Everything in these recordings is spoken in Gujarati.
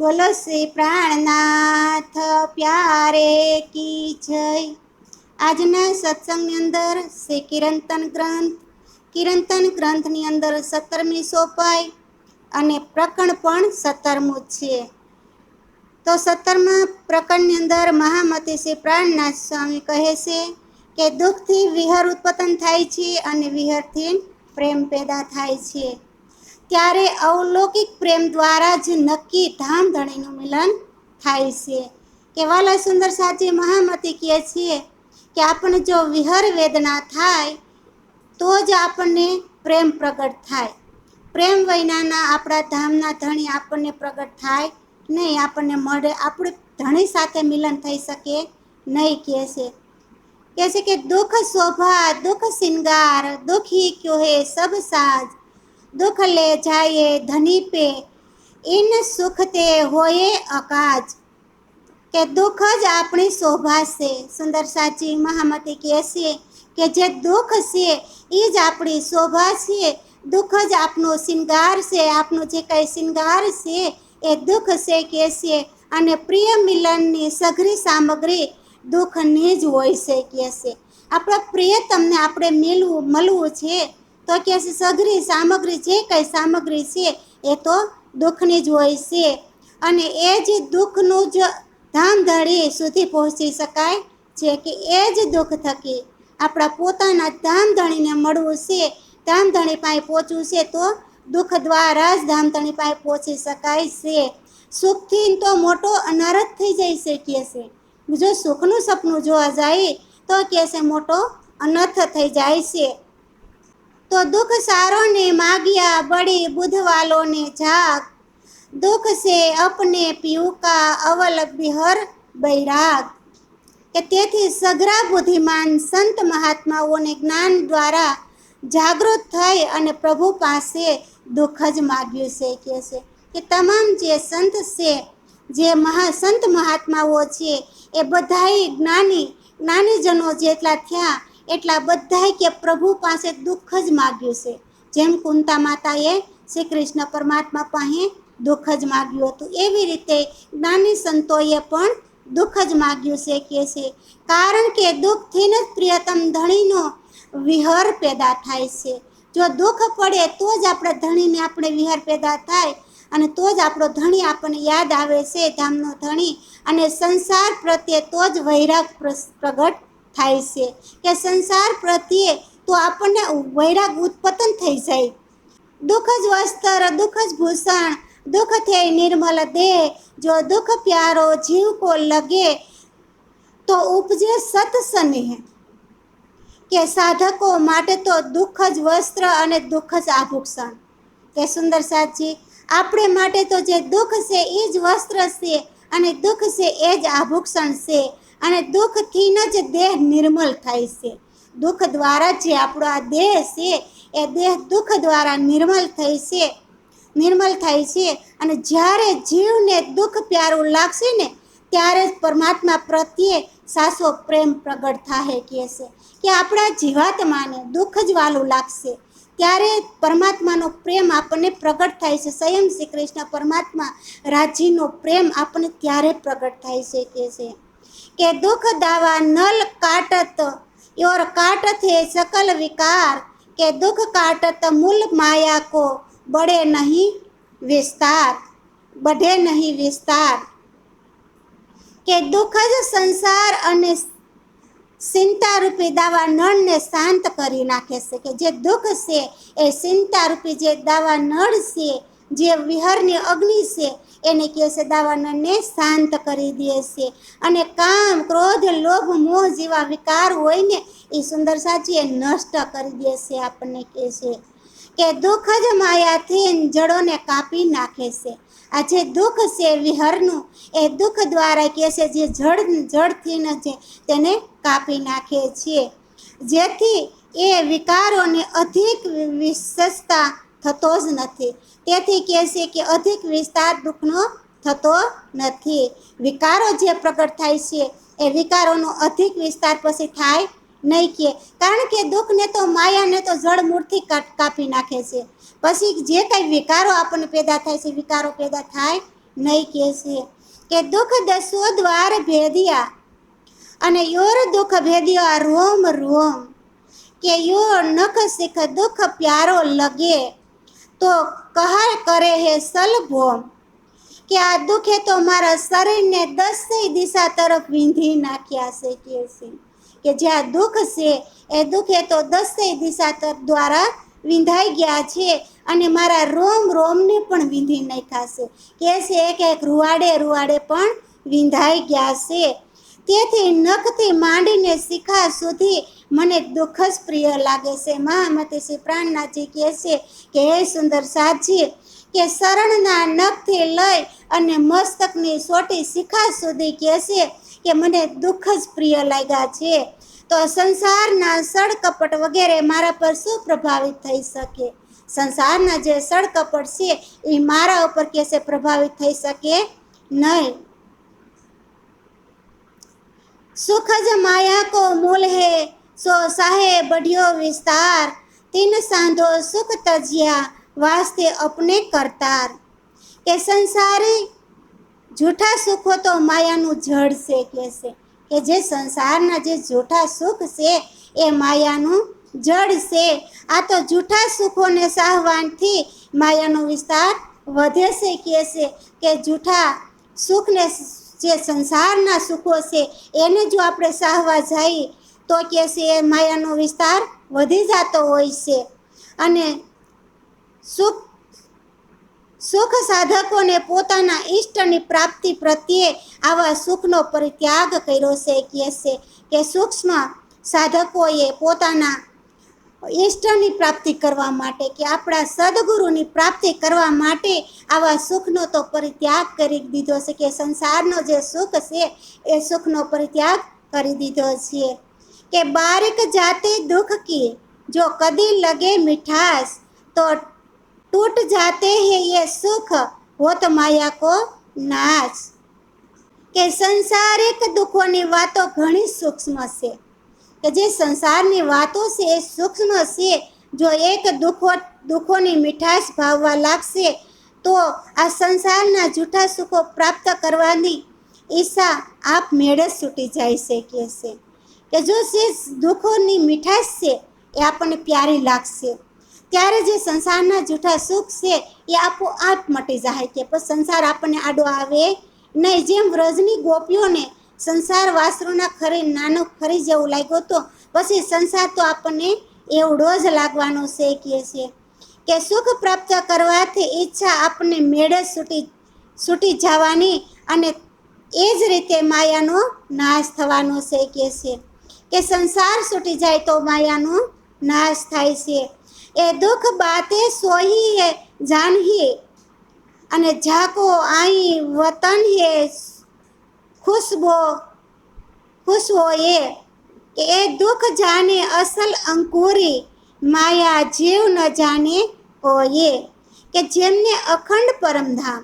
બોલો શ્રી પ્રાણનાથ પ્યારે કી જય. આજના સત્સંગની અંદર શ્રી કિરંતન ગ્રંથ કિરંતન ગ્રંથની અંદર સત્તરમી સોપાઈ અને પ્રકરણ પણ સત્તરમું છે. તો સત્તરમા પ્રકરણની અંદર મહામતી શ્રી પ્રાણનાથ સ્વામી કહે છે કે દુઃખથી વિહર ઉત્પન્ન થાય છે અને વિહરથી પ્રેમ પેદા થાય છે. ત્યારે અવલૌકિક પ્રેમ દ્વારા જ નક્કી ધામધણીનું મિલન થાય છે. કેવાલા સુંદર સાચી મહામતી કહે છીએ કે આપણને જો વિહર વેદના થાય, તો જ આપણને પ્રેમ પ્રગટ થાય. પ્રેમ વૈનાના આપણા ધામના ધણી આપણને પ્રગટ થાય નહીં, આપણને મળે, આપણે ધણી સાથે મિલન થઈ શકે નહીં કહે છે. કહે છે કે દુઃખ શોભા, દુઃખ શિંગાર, દુઃખી ક્યો હે સબ સાજ દુઃખ લે જાયે ધની પે ઇન સુખ તે હોયે અકાજ. કે દુઃખ જ આપણી શોભા છે. સુંદર સાચી મહામતી કહે છે કે જે દુઃખ છે એ જ આપણી શોભા છે. દુઃખ જ આપનો શિંગાર છે. આપનો જે કંઈ શિંગાર છે, એ દુઃખ છે કે છે. અને પ્રિય મિલનની સઘરી સામગ્રી દુઃખની જ હોય છે કે છે. આપણા પ્રિયતમને આપણે મેળવું મળવું છે. તો કે છે સઘરી સામગ્રી જે કંઈ સામગ્રી છે, એ તો દુઃખની જ હોય છે. અને એ જ દુઃખનું જ ધામધડી સુધી પહોંચી શકાય છે કે એ જ દુઃખ થકી આપણા પોતાના ધામધણીને મળવું છે. ધામધણી પાસે પહોંચવું છે તો દુઃખ દ્વારા જ ધામધણી પાસે પહોંચી શકાય છે. સુખથી તો મોટો અનારત થઈ જાય છે કે છે. જો સુખનું સપનું જોવા જાય તો કે છે, મોટો અનર્થ થઈ જાય છે. તો દુઃખ સારોને માગ્યા બળે બુધવાલોને જાગ. દુઃખ સે અપને પિયુકા અવલ બિહર બૈરાગ કે તેથી સઘરા બુદ્ધિમાન સંત મહાત્માઓને જ્ઞાન દ્વારા જાગૃત થઈ અને પ્રભુ પાસે દુઃખ જ માગ્યું છે કે છે. કે તમામ જે સંત છે, જે મહા સંત મહાત્માઓ છે, એ બધાય જ્ઞાની, જ્ઞાનીજનો જેટલા થયા એટલા બધાય કે પ્રભુ પાસે દુઃખ જ માગ્યું છે. જેમ કુંતા માતાએ શ્રી કૃષ્ણ પરમાત્મા પાસે દુઃખ જ માગ્યું હતું, એવી રીતે જ્ઞાની સંતોએ પણ દુઃખ જ માગ્યું છે કે છે. કારણ કે દુઃખથી જ પ્રિયતમ ધણીનો વિહર પેદા થાય છે. જો દુઃખ પડે તો જ આપણે ધણીને આપણે વિહર પેદા થાય અને તો જ આપણો ધણી આપણને યાદ આવે છે. ધામનો ધણી અને સંસાર પ્રત્યે તો જ વૈરાગ પ્રગટ થાય છે કે સંસાર પ્રત્યે તો આપણને વૈરાગ ઉત્પન્ન થઈ જાય. દુઃખ જ વસ્ત્ર, દુઃખ જ ભૂષણ, દુઃખ થે નિર્મલ દેહ. જો દુઃખ પ્યારો, જીવ કો લગે, તો ઉપજે સત સ્નેહ કે સાધકો માટે તો દુઃખ જ વસ્ત્ર અને દુઃખ જ આભૂષણ. કે સુંદર સાચી, આપણે માટે તો જે દુઃખ છે એ જ વસ્ત્ર છે અને દુઃખ છે એ જ આભૂષણ છે. અને દુઃખથી જ દેહ નિર્મલ થાય છે. દુઃખ દ્વારા જે આપણો આ દેહ છે, એ દેહ દુઃખ દ્વારા નિર્મલ થઈ છે, નિર્મલ થાય છે. અને જ્યારે જીવને દુઃખ પ્યારું લાગશે ને, ત્યારે જ પરમાત્મા પ્રત્યે સાસો પ્રેમ પ્રગટ થાય કહે છે. કે આપણા જીવાત્માને દુઃખ જ વાલું લાગશે. ત્યારે પરમાત્માનો પ્રેમ આપણને પ્રગટ થાય છે. સ્વયં શ્રી કૃષ્ણ પરમાત્મા રાજીનો પ્રેમ આપણને ત્યારે પ્રગટ થાય છે કહે છે. કે દુઃખ દાવા નલ કાટત, યોર કાટત હે સકલ વિકાર. કે દુઃખ કાટત મૂલ માયા કો, બળે નહીં વિસ્તાર, બઢે નહીં વિસ્તાર. કે દુઃખ જ સંસાર અને ચિંતા રૂપી દાવા નળને શાંત કરી નાખે છે. કે જે દુઃખ છે એ ચિંતા રૂપી જે દાવા નળ છે, જે વિહરની અગ્નિ છે એને કહે છે દાવા શાંત કરી દે છે. અને કામ, ક્રોધ, લોભ, મોહ જેવા વિકાર હોય ને, એ સુંદર સાચી એ નષ્ટ કરી દે છે, આપણને કહે છે કે દુઃખ જ માયાથી જડોને કાપી નાખે છે. આ જે દુઃખ છે વિહરનું, એ દુઃખ દ્વારા કહે છે, જે જળ, જળથી ન છે, તેને કાપી નાખે છે. જેથી એ વિકારોને અધિક વિશેષતા થતો જ નથી. તેથી કહે છે કે અધિક વિસ્તાર દુઃખનો થતો નથી. વિકારો જે પ્રગટ થાય છે, એ વિકારોનો અધિક વિસ્તાર પછી થાય નહીં કે. કારણ કે દુઃખને તો, માયાને તો જળમૂળથી કાપી નાખે છે. પછી જે કંઈ વિકારો આપણને પેદા થાય છે, વિકારો પેદા થાય નહીં કહેશે કે દુઃખ દસો દ્વાર ભેદિયા અને યોર દુઃખ ભેદિયા રોમ રોમ. કે યો નખ શીખ દુઃખ પ્યારો લગે. તો કહા કરે હે સલભોમ. કે આ દુઃખે તો મારા શરીરને દસેય દિશા તરફ વીંધી નાખ્યા છે કે છે કે જ્યાં દુઃખ છે, એ દુઃખે તો દસેય દિશા તરફ દ્વારા વિંધાઈ ગયા છે અને મારા રોમ રોમને પણ વીંધી નાખ્યા છે. કે છે, એક એક રૂવાડે રૂવાડે પણ વિંધાઈ ગયા છે. તેથી નખથી માંડીને શિખા સુધી મને દુઃખ જ પ્રિય લાગે છે. મહામતી શ્રી પ્રાણનાથજી કહે છે કે, હે સુંદર સાધજી કે શરણના નખથી લઈ અને મસ્તકની સોટી શિખા સુધી કહે છે કે, મને દુઃખ જ પ્રિય લાગ્યા છે. તો સંસારના સડકપટ વગેરે મારા પર શું પ્રભાવિત થઈ શકે? સંસારના જે સડકપટ છે એ મારા ઉપર કહેશે પ્રભાવિત થઈ શકે? નહીં. સુખ જ માયા કો મૂલ હે, સો સાહે બઢ્યો વિસ્તાર. તિન સાંધો સુખ તજ્યા, વાસ્તે અપને કરતાર. કે સંસારી જૂઠા સુખો તો માયાનું જડ છે કે કે જે સંસારના જે જૂઠા સુખ છે, એ માયાનું જડ છે. આ તો જૂઠા સુખોને સાહવાનથી માયાનો વિસ્તાર વધે છે કે કે જૂઠા સુખને જે સંસારના સુખો છે, એને જો આપણે સાહવા જઈએ તો કે છે એ માયાનો વિસ્તાર વધી જતો હોય છે. અને સુખ સુખ સાધકોને પોતાના ઈષ્ટની પ્રાપ્તિ પ્રત્યે આવા સુખનો પરિત્યાગ કર્યો છે કહે છે કે સૂક્ષ્મ સાધકોએ પોતાના ઈષ્ટની પ્રાપ્તિ કરવા માટે કે આપણા સદગુરુની પ્રાપ્તિ કરવા માટે આવા સુખનો તો પરિત્યાગ કરી દીધો છે કે સંસારનો જે સુખ છે, એ સુખનો પરિત્યાગ કરી દીધો છે. કે બારીક જાતે દુઃખ કી જો કદી લગે મીઠાસ તો તૂટ જાતે હે એ સુખ હોત માયા કો નાશ. કે સંસારિક દુઃખોની વાતો ઘણી સૂક્ષ્મ છે. કે જે સંસારની વાતો છે એ સૂક્ષ્મ છે. જો એક દુઃખો, દુઃખોની મીઠાશ ભાવવા લાગશે, તો આ સંસારના જૂઠા સુખો પ્રાપ્ત કરવાની ઈચ્છા આપ મેળે છૂટી જાય છે કે છે. કે જો જે દુઃખોની મીઠાશ છે, એ આપણને પ્યારી લાગશે. ત્યારે જે સંસારના જૂઠા સુખ છે, એ આપોઆપ મટી જાય કે, પણ સંસાર આપણને આડો આવે નહીં. જેમ વ્રજની ગોપીઓને સંસાર વાસરુના ખરી નાનો ખરી જેવું લાગ્યો તો પછી સંસાર તો આપણને એવડો જ લાગવાનો છે કહે છે. કે સુખ પ્રાપ્ત કરવાથી ઈચ્છા આપણને મેળે છૂટી છૂટી જવાની અને એ જ રીતે માયાનો નાશ થવાનો છે કહે છે. કે સંસાર છૂટી જાય તો માયાનો નાશ થાય છે. એ દુઃખ બાતે સોહી હે જાનહી અને જાકો આઈ વતન હે ખુશબો, ખુશબોએ હોય કે એ દુઃખ જાને અસલ અંકુરી માયા જીવ ન જાને કોઈએ કે જેમને અખંડ પરમધામ,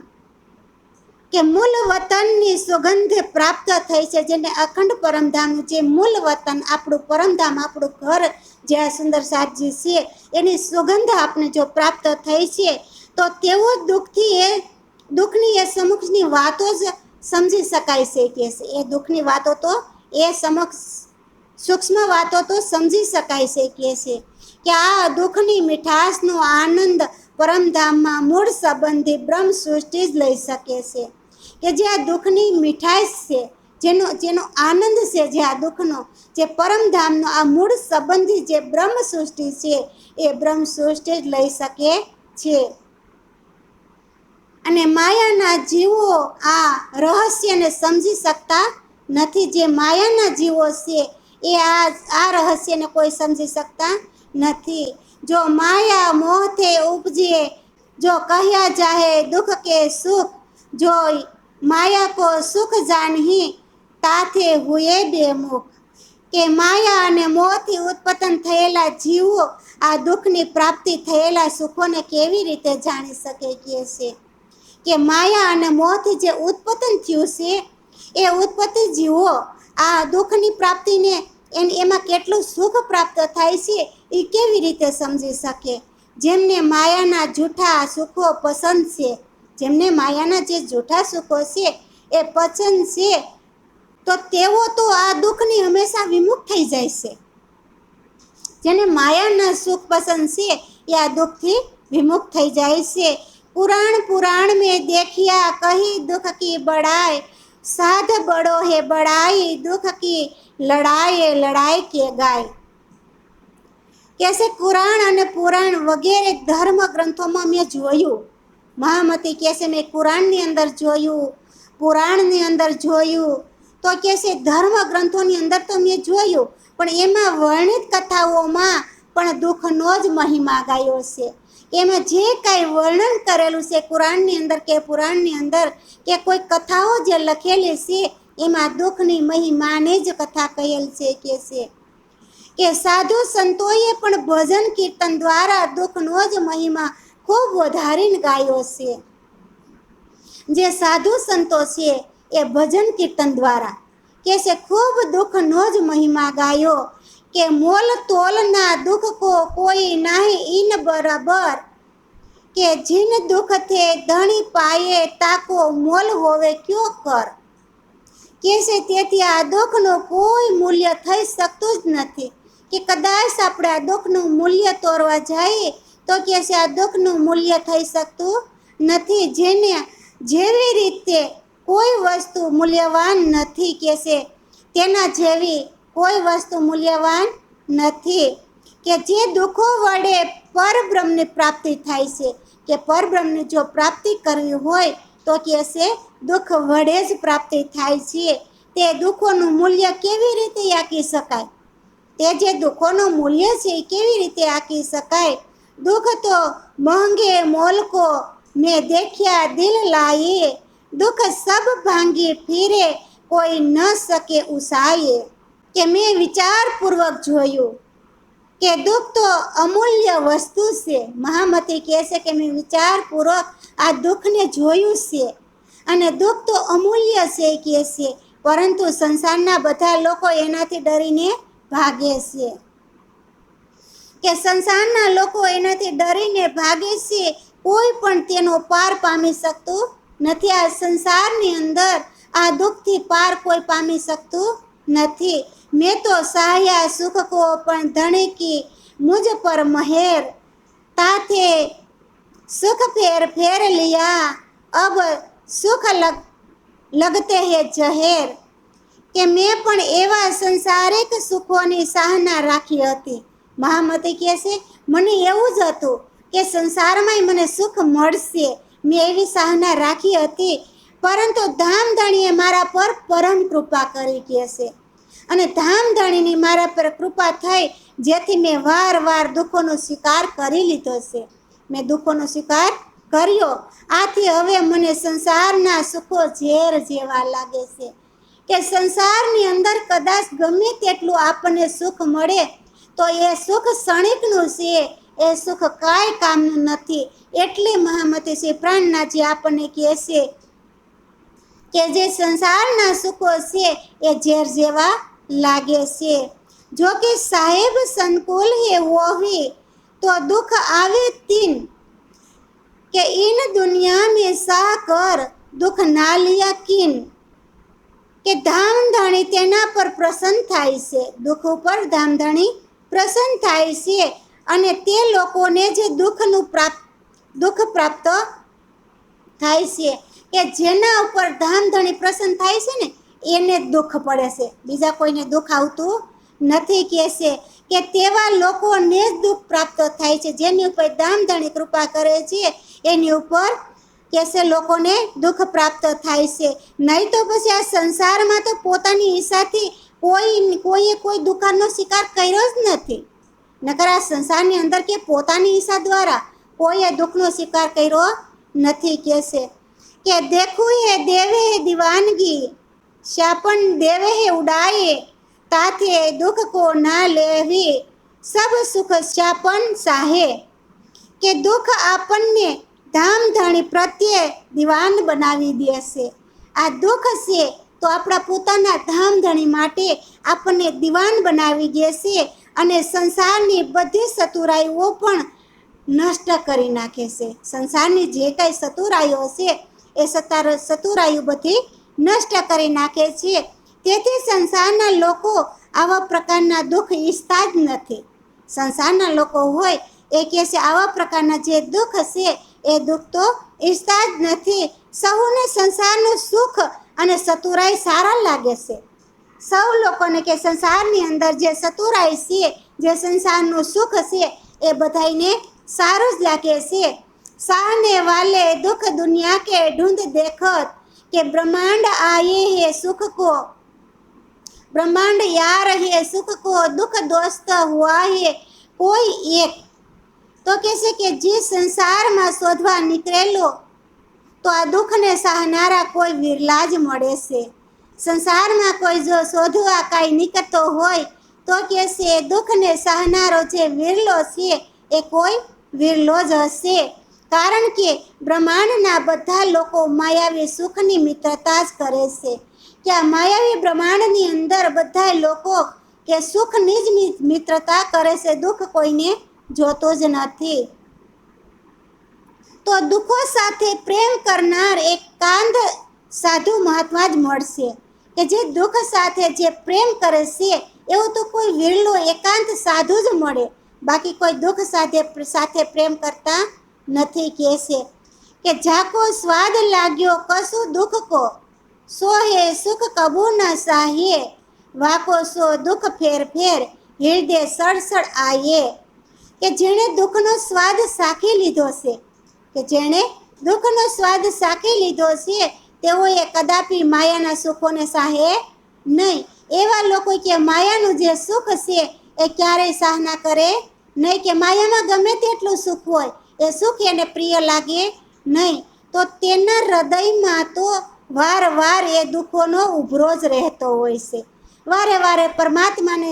કે મૂળ વતનની સુગંધ પ્રાપ્ત થઈ છે, જેને અખંડ પરમધામનું જે મૂળ વતન આપણું પરમધામ, આપણું ઘર જે સુંદર સાતજી છે, એની સુગંધ આપણે જો પ્રાપ્ત થઈ છે, તો તેઓ દુઃખથી એ, દુઃખની એ સમક્ષની વાતો જ સમજી શકાય છે કે એ દુઃખની વાતો તો એ સમક્ષ સૂક્ષ્મ વાતો તો સમજી શકાય છે કે છે. કે આ દુઃખની મીઠાશનો આનંદ પરમધામમાં મૂળ સંબંધી બ્રહ્મ સૃષ્ટિ જ લઈ શકે છે. કે જે આ દુઃખની મીઠાશ છે, જેનો જેનો આનંદ છે જે આ દુઃખનો, જે પરમધામનો આ મૂળ સંબંધી જે બ્રહ્મ સૃષ્ટિ છે, એ બ્રહ્મ સૃષ્ટિ જ લઈ શકે છે. અને માયાના જીવો આ રહસ્યને સમજી શકતા નથી. જે માયાના જીવો છે, એ આ આ રહસ્યને કોઈ સમજી શકતા નથી. જો માયા મોહથે ઉપજે, જો કહ્યા જાહે દુઃખ કે સુખ, જો માયા કો સુખ જાનહી, તાથે હુએ બેમુખ કે માયા અને મોહથી ઉત્પન્ન થયેલા જીવો આ દુઃખની પ્રાપ્તિ થયેલા સુખોને કેવી રીતે જાણી શકે કે છે? કે માયા અને મોહથી જે ઉત્પતન થયું છે, એ ઉત્પત્તિ જીવો. આ દુઃખની પ્રાપ્તિને એને એમાં કેટલું સુખ પ્રાપ્ત થાય છે, એ કેવી રીતે સમજી શકે? જેમને માયાના જૂઠા સુખો પસંદ છે, જેમને માયાના જે જૂઠા સુખો છે, એ પસંદ છે, તો તેઓ તો આ દુઃખની હંમેશા વિમુખ થઈ જાય છે. જેને માયાના સુખ પસંદ છે, એ આ દુઃખથી વિમુખ થઈ જાય છે. પુરાણ પુરાણ મેં देखिया કહી દુઃખ કી बड़ाई સાધ बड़ो है बड़ाई દુઃખ કી લડાય, લડાઈ કે ગાય. કહેશે કુરાણ અને પુરાણ વગેરે ધર્મ ગ્રંથોમાં મેં જોયું. મહામતી કહેશે મેં કુરાણની અંદર જોયું, પુરાણની અંદર જોયું. તો કહેશે ધર્મ ગ્રંથોની અંદર તો મેં જોયું, પણ એમાં વર્ણિત કથાઓમાં પણ દુઃખનો જ મહિમા ગાયો છે. એમાં જે કાંઈ વર્ણન કરેલું છે કુરાનની અંદર કે પુરાણની અંદર કે કોઈ કથાઓ જે લખેલી છે, એમાં દુઃખની મહિમાને જ કથા કહેલ છે કે છે. કે સાધુ સંતોએ પણ ભજન કીર્તન દ્વારા દુઃખનો જ મહિમા ખૂબ વધારીને ગાયો છે. જે સાધુ સંતો છે, એ ભજન કીર્તન દ્વારા કે છે ખૂબ દુઃખનો જ મહિમા ગાયો કે મોલ તોલના દુઃખ કો કોઈ નાહી ઇન બરાબર. કે જીન દુઃખ થે ધણી પાયે તાકો મોલ હોવે ક્યો કર? કે તેથી આ દુઃખનું કોઈ મૂલ્ય થઈ શકતું જ નથી. કે કદાચ આપણે આ દુઃખનું મૂલ્ય તોરવા જઈએ તો કે છે આ દુઃખનું મૂલ્ય થઈ શકતું નથી. જેને જેવી રીતે કોઈ વસ્તુ મૂલ્યવાન નથી કે તેના જેવી કોઈ વસ્તુ મૂલ્યવાન નથી કે જે દુઃખો વડે પરબ્રહ્મની પ્રાપ્તિ થાય છે. કે પરબ્રહ્મની જો પ્રાપ્તિ કરવી હોય તો કે છે, દુઃખ વડે જ પ્રાપ્તિ થાય છે. તે દુઃખોનું મૂલ્ય કેવી રીતે આંકી શકાય? તે જે દુઃખોનું મૂલ્ય છે એ કેવી રીતે આંકી શકાય? દુઃખ તો મોંઘે મોલકો મેં દેખ્યા દિલ લાયે. દુઃખ સબ ભાંગી ફીરે, કોઈ ન શકે ઉસાયે. કે મેં વિચારપૂર્વક જોયું કે દુઃખ તો અમૂલ્ય વસ્તુ છે. મહામતી કહે છે કે મેં વિચારપૂર્વક આ દુઃખને જોયું છે અને દુઃખ તો અમૂલ્ય છે કહે છે, પરંતુ સંસારના બધા લોકો એનાથી ડરીને ભાગે છે. કે સંસારના લોકો એનાથી ડરીને ભાગે છે કોઈ પણ તેનો પાર પામી શકતું નથી. આ સંસારની અંદર આ દુઃખથી પાર કોઈ પામી શકતું નથી. મેં તો સહાયા સુખ કો પણ ધણકી મુજ પર મહેર. તાથે સુખ ફેર ફેર લિયા. અબ સુખ લગ, લગતે હે જહેર. કે મેં પણ એવા સંસારિક સુખોની સહના રાખી હતી. મહામતી કહે છે, મને એવું જ હતું કે સંસારમાંય મને સુખ મળશે. મેં એવી સહના રાખી હતી. પરંતુ ધામધણીએ મારા પર પરમ કૃપા કરી કહે છે. અને ધામધણીની મારા પર કૃપા થઈ, જેથી મેં વાર વાર દુઃખોનો સ્વીકાર કરી લીધો છે. મેં દુઃખોનો સ્વીકાર કર્યો. આથી હવે મને સંસારના સુખો ઝેર જેવા લાગે છે કે સંસારની અંદર કદાચ ગમે તેટલું આપણને સુખ મળે, તો એ સુખ ક્ષણિકનું છે. એ સુખ કાંઈ કામનું નથી. એટલે મહામતી શ્રી પ્રાણનાથજી આપણને કહે છે કે જે સંસારના સુખો છે, એ ઝેર જેવા લાગે છે. જો કે સાહેબ સંકુલ હે વો તો દુઃખ આવે તીન. કે ઇન દુનિયા મેં સા કર, દુઃખ ના લિયા કિન. કે ધામધણી તેના પર પ્રસન્ન થાય છે, દુઃખ ઉપર ધામધણી પ્રસન્ન થાય છે, અને તે લોકોને જે દુઃખનું પ્રાપ્ત, દુઃખ પ્રાપ્ત થાય છે. કે જેના ઉપર ધામધણી પ્રસન્ન થાય છે ને એને જ દુઃખ પડે છે. બીજા કોઈને દુઃખ આવતું નથી કહે છે કે તેવા લોકોને જ દુઃખ પ્રાપ્ત થાય છે. જેની ઉપર ધામધણી કૃપા કરે છે, એની ઉપર કેસે લોકોને દુઃખ પ્રાપ્ત થાય છે. નહીં તો પછી આ સંસારમાં તો પોતાની ઈચ્છાથી કોઈ કોઈએ કોઈ દુકાનનો શિકાર કર્યો જ નથી. નકર આ સંસારની અંદર કે પોતાની ઈચ્છા દ્વારા કોઈએ દુઃખનો શિકાર કર્યો નથી કહેશે કે દેખું હે, દેવે હે દીવાનગી દેવે હે ઉડાયે, તાથે દુઃખ કો ના લેવી, સબ સુખ શાપન સાહે. કે દુઃખ આપણને ધામધણી પ્રત્યે દિવાન બનાવી દેશે આ દુઃખ છે તો આપણા પોતાના ધામધણી માટે આપણને દિવાન બનાવી દેશે અને સંસારની બધી સતુરાઈઓ પણ નષ્ટ કરી નાખે છે. સંસારની જે કાંઈ સતુરાઈઓ છે, એ સતાર સતુરાઈઓ બધી નષ્ટ કરી નાખે છે. તેથી સંસારના લોકો આવા પ્રકારના દુઃખ ઈચ્છતા જ નથી. સંસારના લોકો હોય એ કહે છે, આવા પ્રકારના જે દુઃખ છે, એ દુઃખ તો ઈચ્છતા જ નથી. સૌને સંસારનું સુખ અને સતુરાઈ સારા લાગે છે. સૌ લોકોને કે સંસારની અંદર જે સતુરાઈ છે, જે સંસારનું સુખ છે, એ બધાને સારું જ લાગે છે. સાને વાલે દુઃખ દુનિયા કે ઢૂંઢ દેખત. કે બ્રહ્માંડ આયે હે સુખ કો ब्रह्मांड यार है सुख को दुख दोस्त हुआ है કોઈ એક તો કહેશે કે જે સંસારમાં શોધવા નીકળેલો તો આ દુઃખને સહનારા કોઈ વિરલા જ મળે છે સંસારમાં કોઈ જો શોધવા કાંઈ નીકળતો હોય તો કહેશે દુઃખને સહનારો જે વિરલો છે એ કોઈ વિરલો જ હશે કારણ કે બ્રહ્માંડના બધા લોકો માયાવી સુખની મિત્રતા જ કરે છે. કે આ માયાવી બ્રહ્માંડની અંદર બધા લોકો કે સુખની જ મિત્રતા કરે છે, દુઃખ કોઈને જોતો જ નથી. તો દુઃખો સાથે પ્રેમ કરનાર એક કાંધ સાધુ મહાત્મા જ મળશે. કે જે દુઃખ સાથે જે પ્રેમ કરે છે, એવો તો કોઈ વિરલો એકાંત સાધુ જ મળે. બાકી કોઈ દુઃખ સાથે સાથે પ્રેમ કરતા નથી કહેશે. કે જાકો સ્વાદ લાગ્યો કશું દુઃખ કો? સો હે સુખ કબૂ ન સાહીએ વાકો સો દુઃખ ફેર ફેર હૃદય સડસડ આયે. કે જેણે દુઃખનો સ્વાદ સાખી લીધો છે? કે જેણે દુઃખનો સ્વાદ સાખી લીધો છે, તેઓએ કદાપી માયાના સુખોને સાહે નહીં. એવા લોકો કે માયાનું જે સુખ છે, એ ક્યારેય સાહના કરે? નહીં કે માયામાં ગમે તેટલું સુખ હોય એ સુખ એને પ્રિય લાગે નહીં. તો તેના હૃદયમાં તો વારવાર એ દુઃખોનો ઉભરો જ રહેતો હોય છે. વારે વારે પરમાત્માને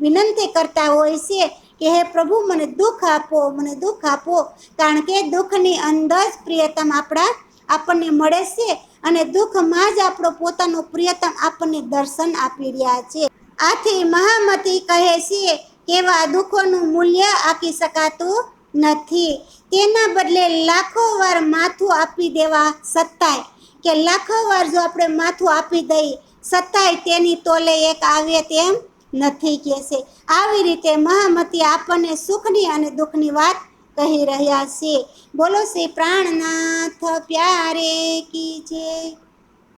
વિનંતી કરતા હોય છે કે, હે પ્રભુ, મને દુઃખ આપો, મને દુઃખ આપો. કારણ કે દુઃખની અંદર જ પ્રિયતમ આપણા આપણને મળે છે અને દુઃખમાં જ આપણો પોતાનો પ્રિયતમ આપણને દર્શન આપી રહ્યા છે. આથી મહામતી કહે છે કે એવા દુઃખોનું મૂલ્ય આપી શકાતું નથી. તેના બદલે લાખો વાર માથું આપી દેવા સત્તાય કે લાખો વાર જો આપણે માથું આપી દઈએ સત્તાય તેની તોલે એક આવે તેમ નથી કહેશે. આવી રીતે મહામતી આપણને સુખની અને દુઃખની વાત કહી રહ્યા છે. બોલો શ્રી પ્રાણનાથ, પ્યારે કી જય.